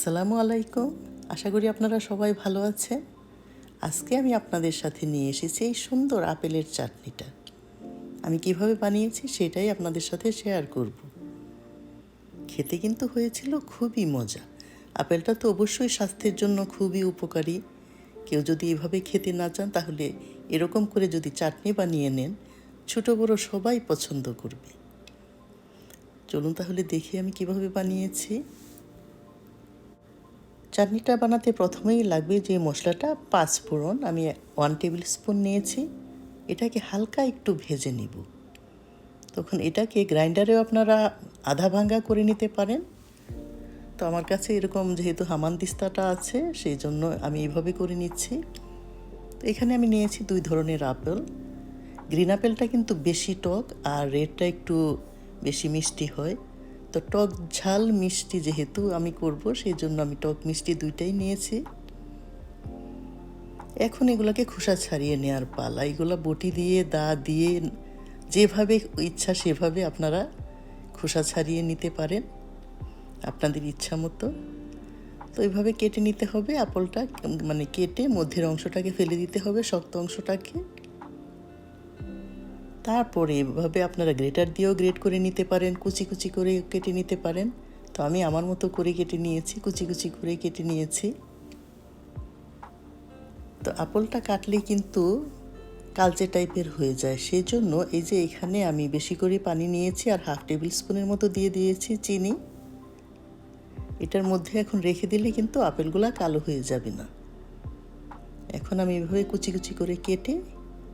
আসসালামু আলাইকুম। আশা করি আপনারা সবাই ভালো আছেন। আজকে আমি আপনাদের সাথে নিয়ে এসেছি এই সুন্দর আপেলের চাটনিটা। আমি কীভাবে বানিয়েছি সেটাই আপনাদের সাথে শেয়ার করব। খেতে কিন্তু হয়েছিল খুবই মজা। আপেলটা তো অবশ্যই স্বাস্থ্যের জন্য খুবই উপকারী। কেউ যদি এভাবে খেতে না চান তাহলে এরকম করে যদি চাটনি বানিয়ে নেন, ছোট বড় সবাই পছন্দ করবে। চলুন তাহলে দেখি আমি কীভাবে বানিয়েছি। চাটনিটা বানাতে প্রথমেই লাগবে যে মশলাটা পাঁচ ফোড়ন। আমি ওয়ান টেবিল স্পুন নিয়েছি। এটাকে হালকা একটু ভেজে নিব। তখন এটাকে গ্রাইন্ডারেও আপনারা আধা ভাঙ্গা করে নিতে পারেন। তো আমার কাছে এরকম যেহেতু হামানদিস্তাটা আছে, সেই জন্য আমি এইভাবে করে নিচ্ছি। তো এখানে আমি নিয়েছি দুই ধরনের আপেল। গ্রিন আপেলটা কিন্তু বেশি টক আর রেডটা একটু বেশি মিষ্টি হয়। তো টক ঝাল মিষ্টি যেহেতু আমি করব সেই জন্য আমি টক মিষ্টি দুইটাই নিয়েছি। এখন এগুলোকে খোসা ছাড়িয়ে নেওয়ার পালা। এগুলো বটি দিয়ে, দা দিয়ে, যেভাবে ইচ্ছা সেভাবে আপনারা খোসা ছাড়িয়ে নিতে পারেন, আপনাদের ইচ্ছা মতো। তো এইভাবে কেটে নিতে হবে, আপলটা মানে কেটে মধ্যের অংশটাকে ফেলে দিতে হবে, শক্ত অংশটাকে। তারপরে এভাবে আপনারা গ্রেটার দিয়েও গ্রেট করে নিতে পারেন, কুচি কুচি করে কেটে নিতে পারেন। তো আমি আমার মতো করে কেটে নিয়েছি, কুচি কুচি করে কেটে নিয়েছি। তো আপলটা কাটলে কিন্তু কালচে টাইপের হয়ে যায়। সেই জন্য এই যে এখানে আমি বেশি করে পানি নিয়েছি আর হাফ টেবিল স্পুনের মতো দিয়ে দিয়েছি চিনি। এটার মধ্যে এখন রেখে দিলে কিন্তু আপেলগুলা কালো হয়ে যাবে না। এখন আমি এভাবে কুচি কুচি করে কেটে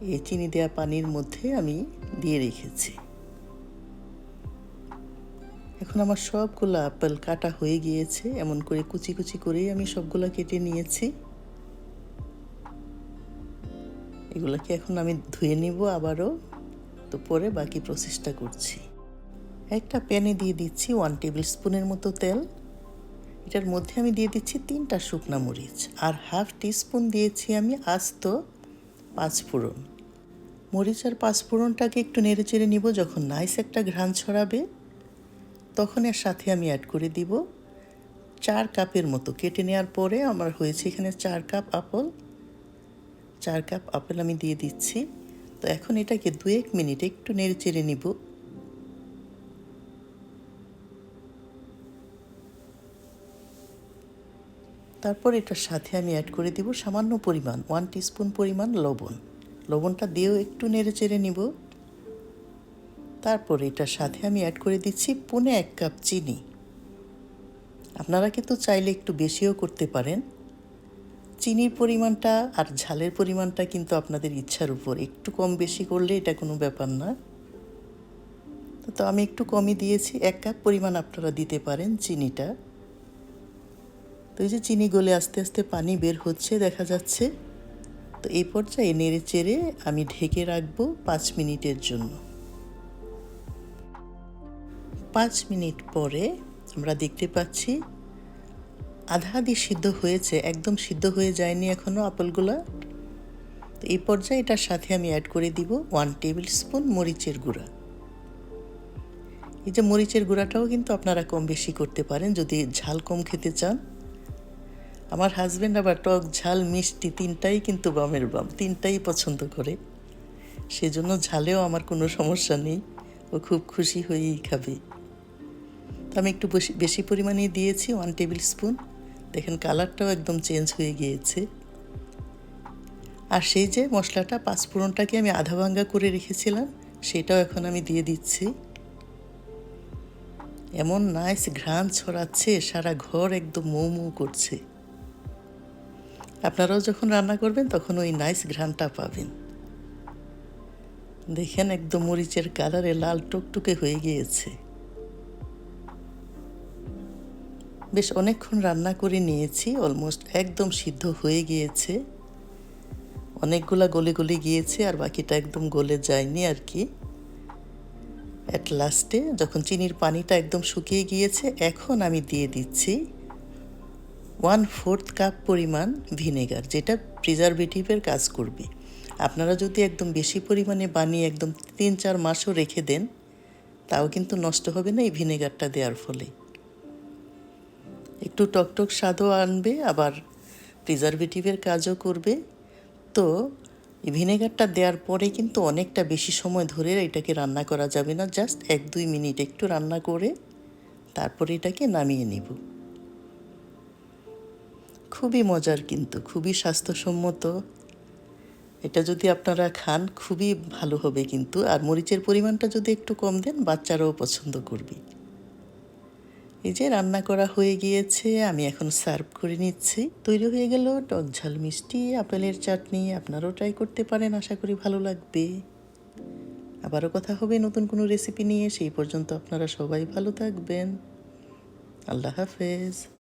এই চিনি দেওয়া পানির মধ্যে আমি দিয়ে রেখেছি। এখন আমার সবগুলো আপেল কাটা হয়ে গিয়েছে, এমন করে কুচি কুচি করেই আমি সবগুলো কেটে নিয়েছি। এগুলোকে এখন আমি ধুয়ে নিব আবারও, তো পরে বাকি প্রসেসটা করছি। একটা প্যানে দিয়ে দিচ্ছি ওয়ান টেবিল স্পুনের মতো তেল। এটার মধ্যে আমি দিয়ে দিচ্ছি তিনটা শুকনা মরিচ, আর হাফ টিস্পুন দিয়েছি আমি আস্ত পাঁচফোড়ন। মরিচ আর পাঁচফোড়নটাকে একটু নেড়ে চেড়ে নিব, যখন নাইস একটা ঘ্রাণ ছড়াবে, তখন এর সাথে আমি অ্যাড করে দিব চার কাপের মতো। কেটে নেওয়ার পরে আমার হয়েছে এখানে চার কাপ আপেল। চার কাপ আপেল আমি দিয়ে দিচ্ছি। তো এখন এটাকে দু এক মিনিট একটু নেড়ে চেড়ে নিব। তারপর এটার সাথে আমি অ্যাড করে দিব সামান্য পরিমাণ ওয়ান টিস্পুন পরিমাণ লবণ। লবণটা দিয়েও একটু নেড়ে চেড়ে নিব। তারপর এটার সাথে আমি অ্যাড করে দিচ্ছি পুনে এক কাপ চিনি। আপনারা কিন্তু চাইলে একটু বেশিও করতে পারেন। চিনির পরিমাণটা আর ঝালের পরিমাণটা কিন্তু আপনাদের ইচ্ছার উপর। একটু কম বেশি করলে এটা কোনো ব্যাপার না। তো আমি একটু কমই দিয়েছি, এক কাপ পরিমাণ আপনারা দিতে পারেন চিনিটা। তো এই যে চিনি গলে আস্তে আস্তে পানি বের হচ্ছে, দেখা যাচ্ছে। তো এই পর্যায়ে নেড়ে চেড়ে আমি ঢেকে রাখব পাঁচ মিনিটের জন্য। পাঁচ মিনিট পরে আমরা দেখতে পাচ্ছি, আধা আধি সিদ্ধ হয়েছে, একদম সিদ্ধ হয়ে যায়নি এখনও আপেলগুলা। তো এই পর্যায়ে এটার সাথে আমি অ্যাড করে দিব ওয়ান টেবিল স্পুন মরিচের গুঁড়া। এই যে মরিচের গুঁড়াটাও কিন্তু আপনারা কম বেশি করতে পারেন, যদি ঝাল কম খেতে চান। আমার হাজব্যান্ড আবার টক ঝাল, মিষ্টি তিনটাই কিন্তু বামের বাম তিনটাই পছন্দ করে। সেজন্য ঝালেও আমার কোনো সমস্যা নেই। ও খুব খুশি হয়েই খাবে। তো আমি একটু বেশি বেশি পরিমাণে দিয়েছি ওয়ান টেবিল স্পুন দেখেন কালারটাও একদম চেঞ্জ হয়ে গিয়েছে। আর সেই যে মশলাটা পাঁচফোড়নটাকে আমি আধা ভাঙ্গা করে রেখেছিলাম, সেটাও এখন আমি দিয়ে দিচ্ছি। এমন নাইস ঘ্রাণ ছড়াচ্ছে, সারা ঘর একদম মৌ মৌ করছে। আপনারাও যখন রান্না করবেন, তখন ওই নাইস ঘ্রানটা পাবেন। দেখেন একদম মরিচের কালারে লাল টুকটুকে হয়ে গিয়েছে। বেশ অনেকক্ষণ রান্না করে নিয়েছি অলমোস্ট একদম সিদ্ধ হয়ে গিয়েছে। অনেকগুলা গলে গলে গিয়েছে, আর বাকিটা একদম গলে যায়নি আর কি। অ্যাট লাস্টে যখন চিনির পানিটা একদম শুকিয়ে গিয়েছে, এখন আমি দিয়ে দিচ্ছি। ওয়ান ফোর্থ কাপ পরিমাণ ভিনেগার, যেটা প্রিজারভেটিভের কাজ করবে। আপনারা যদি একদম বেশি পরিমাণে বানিয়ে একদম তিন চার মাসও রেখে দেন, তাও কিন্তু নষ্ট হবে না এই ভিনেগারটা দেওয়ার ফলে। একটু টকটক স্বাদও আনবে, আবার প্রিজারভেটিভের কাজও করবে। তো ভিনেগারটা দেওয়ার পরে কিন্তু অনেকটা বেশি সময় ধরে এটাকে রান্না করা যাবে না, জাস্ট এক দুই মিনিট একটু রান্না করে তারপরে এটাকে নামিয়ে নিব। খুবই মজার কিন্তু, খুবই স্বাস্থ্যসম্মত। এটা যদি আপনারা খান, খুবই ভালো হবে কিন্তু। আর মরিচের পরিমাণটা যদি একটু কম দেন, বাচ্চারাও পছন্দ করবে। এই যে রান্না করা হয়ে গিয়েছে, আমি এখন সার্ভ করে নিচ্ছি। তৈরি হয়ে গেল টক ঝাল মিষ্টি, আপেলের চাটনি। আপনারাও ট্রাই করতে পারেন, আশা করি ভালো লাগবে। আবারও কথা হবে নতুন কোনো রেসিপি নিয়ে, সেই পর্যন্ত আপনারা সবাই ভালো থাকবেন। আল্লাহ হাফেজ।